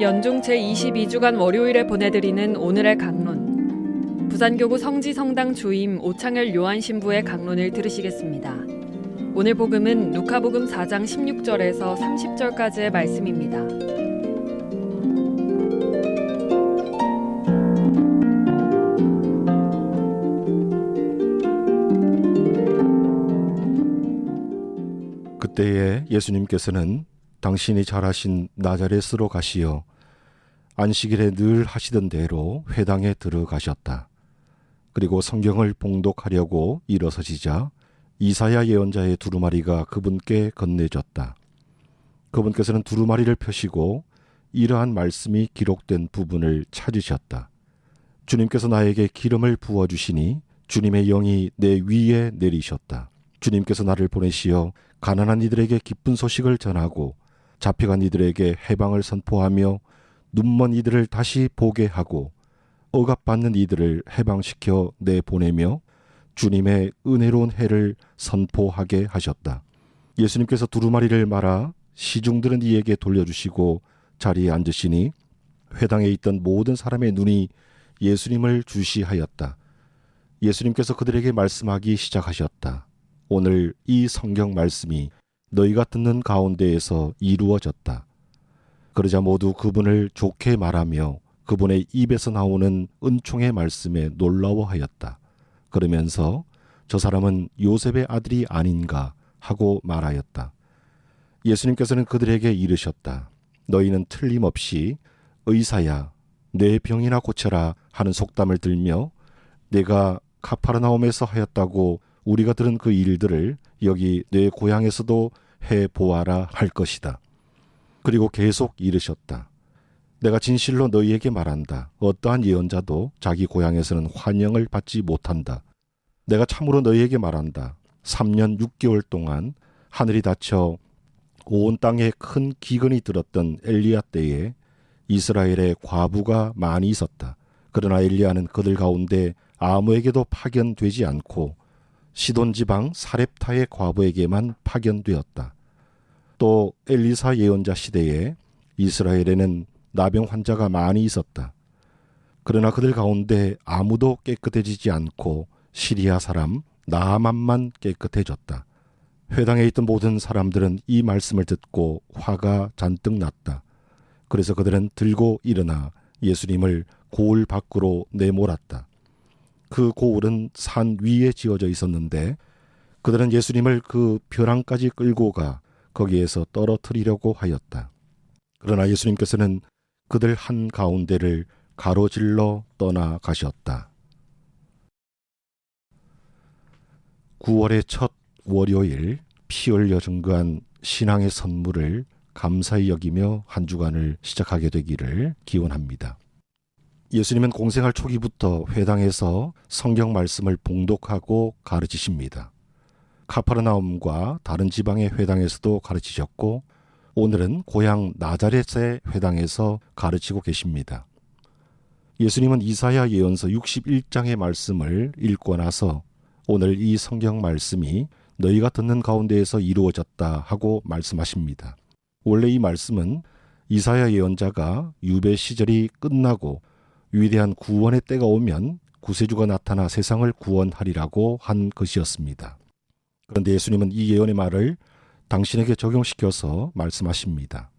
연중 제22주간 월요일에 보내드리는 오늘의 강론. 부산교구 성지성당 주임 오창열 요한 신부의 강론을 들으시겠습니다. 오늘 복음은 누카복음 4장 16절에서 30절까지의 말씀입니다. 그때에 예수님께서는 당신이 잘하신 나자렛으로 가시어 안식일에 늘 하시던 대로 회당에 들어가셨다. 그리고 성경을 봉독하려고 일어서시자 이사야 예언자의 두루마리가 그분께 건네졌다. 그분께서는 두루마리를 펴시고 이러한 말씀이 기록된 부분을 찾으셨다. 주님께서 나에게 기름을 부어 주시니 주님의 영이 내 위에 내리셨다. 주님께서 나를 보내시어 가난한 이들에게 기쁜 소식을 전하고 잡혀간 이들에게 해방을 선포하며 눈먼 이들을 다시 보게 하고 억압받는 이들을 해방시켜 내보내며 주님의 은혜로운 해를 선포하게 하셨다. 예수님께서 두루마리를 말아 시중들은 이에게 돌려주시고 자리에 앉으시니 회당에 있던 모든 사람의 눈이 예수님을 주시하였다. 예수님께서 그들에게 말씀하기 시작하셨다. 오늘 이 성경 말씀이 너희가 듣는 가운데에서 이루어졌다. 그러자 모두 그분을 좋게 말하며 그분의 입에서 나오는 은총의 말씀에 놀라워하였다. 그러면서 저 사람은 요셉의 아들이 아닌가 하고 말하였다. 예수님께서는 그들에게 이르셨다. 너희는 틀림없이 의사야, 내 병이나 고쳐라 하는 속담을 들며 내가 카파르나움에서 하였다고 우리가 들은 그 일들을 여기 내 고향에서도 해 보아라 할 것이다. 그리고 계속 이르셨다. 내가 진실로 너희에게 말한다. 어떠한 예언자도 자기 고향에서는 환영을 받지 못한다. 내가 참으로 너희에게 말한다. 3년 6개월 동안 하늘이 닫혀 온 땅에 큰 기근이 들었던 엘리야 때에 이스라엘에 과부가 많이 있었다. 그러나 엘리야는 그들 가운데 아무에게도 파견되지 않고 시돈 지방 사렙타의 과부에게만 파견되었다. 또 엘리사 예언자 시대에 이스라엘에는 나병 환자가 많이 있었다. 그러나 그들 가운데 아무도 깨끗해지지 않고 시리아 사람 나아만만 깨끗해졌다. 회당에 있던 모든 사람들은 이 말씀을 듣고 화가 잔뜩 났다. 그래서 그들은 들고 일어나 예수님을 고을 밖으로 내몰았다. 그 고을은 산 위에 지어져 있었는데 그들은 예수님을 그 벼랑까지 끌고 가 거기에서 떨어뜨리려고 하였다. 그러나 예수님께서는 그들 한 가운데를 가로질러 떠나가셨다. 9월의 첫 월요일 피 흘려 증거한 신앙의 선물을 감사히 여기며 한 주간을 시작하게 되기를 기원합니다. 예수님은 공생활 초기부터 회당에서 성경 말씀을 봉독하고 가르치십니다. 카파르나움과 다른 지방의 회당에서도 가르치셨고 오늘은 고향 나자렛의 회당에서 가르치고 계십니다. 예수님은 이사야 예언서 61장의 말씀을 읽고 나서 오늘 이 성경 말씀이 너희가 듣는 가운데에서 이루어졌다 하고 말씀하십니다. 원래 이 말씀은 이사야 예언자가 유배 시절이 끝나고 위대한 구원의 때가 오면 구세주가 나타나 세상을 구원하리라고 한 것이었습니다. 그런데 예수님은 이 예언의 말을 당신에게 적용시켜서 말씀하십니다.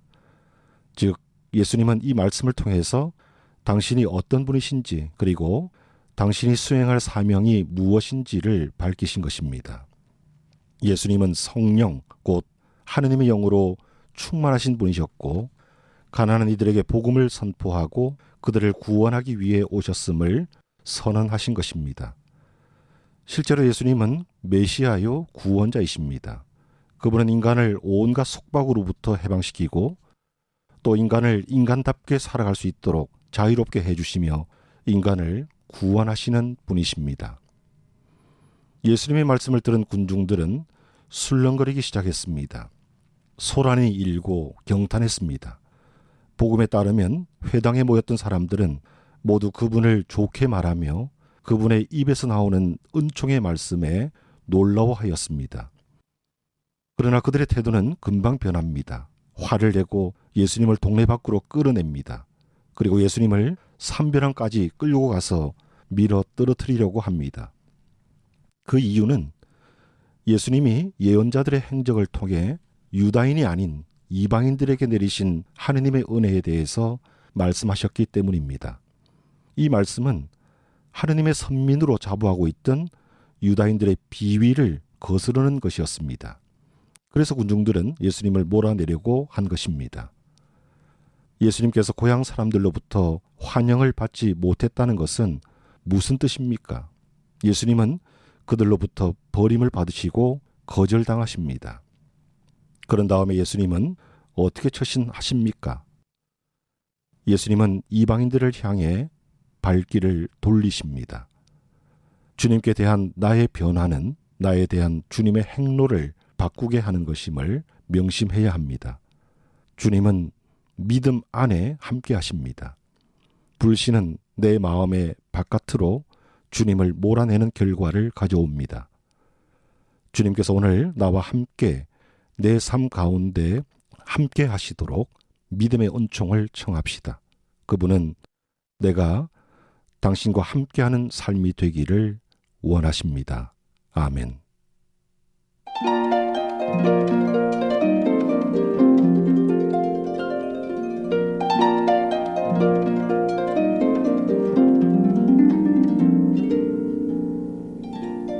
즉, 예수님은 이 말씀을 통해서 당신이 어떤 분이신지 그리고 당신이 수행할 사명이 무엇인지를 밝히신 것입니다. 예수님은 성령, 곧 하느님의 영으로 충만하신 분이셨고, 가난한 이들에게 복음을 선포하고 그들을 구원하기 위해 오셨음을 선언하신 것입니다. 실제로 예수님은 메시아요 구원자이십니다. 그분은 인간을 온갖 속박으로부터 해방시키고 또 인간을 인간답게 살아갈 수 있도록 자유롭게 해주시며 인간을 구원하시는 분이십니다. 예수님의 말씀을 들은 군중들은 술렁거리기 시작했습니다. 소란이 일고 경탄했습니다. 복음에 따르면 회당에 모였던 사람들은 모두 그분을 좋게 말하며 그분의 입에서 나오는 은총의 말씀에 놀라워하였습니다. 그러나 그들의 태도는 금방 변합니다. 화를 내고 예수님을 동네 밖으로 끌어냅니다. 그리고 예수님을 삼벼랑까지 끌고 가서 밀어 떨어뜨리려고 합니다. 그 이유는 예수님이 예언자들의 행적을 통해 유다인이 아닌 이방인들에게 내리신 하느님의 은혜에 대해서 말씀하셨기 때문입니다. 이 말씀은 하느님의 선민으로 자부하고 있던 유다인들의 비위를 거스르는 것이었습니다. 그래서 군중들은 예수님을 몰아내려고 한 것입니다. 예수님께서 고향 사람들로부터 환영을 받지 못했다는 것은 무슨 뜻입니까? 예수님은 그들로부터 버림을 받으시고 거절당하십니다. 그런 다음에 예수님은 어떻게 처신하십니까? 예수님은 이방인들을 향해 발길을 돌리십니다. 주님께 대한 나의 변화는 나에 대한 주님의 행로를 바꾸게 하는 것임을 명심해야 합니다. 주님은 믿음 안에 함께 하십니다. 불신은 내 마음의 바깥으로 주님을 몰아내는 결과를 가져옵니다. 주님께서 오늘 나와 함께 내 삶 가운데 함께 하시도록 믿음의 은총을 청합시다. 그분은 내가 당신과 함께하는 삶이 되기를 원하십니다. 아멘.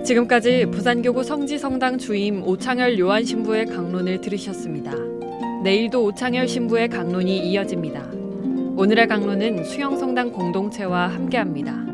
지금까지 부산교구 성지성당 주임 오창열 요한 신부의 강론을 들으셨습니다. 내일도 오창열 신부의 강론이 이어집니다. 오늘의 강론은 수영성당 공동체와 함께합니다.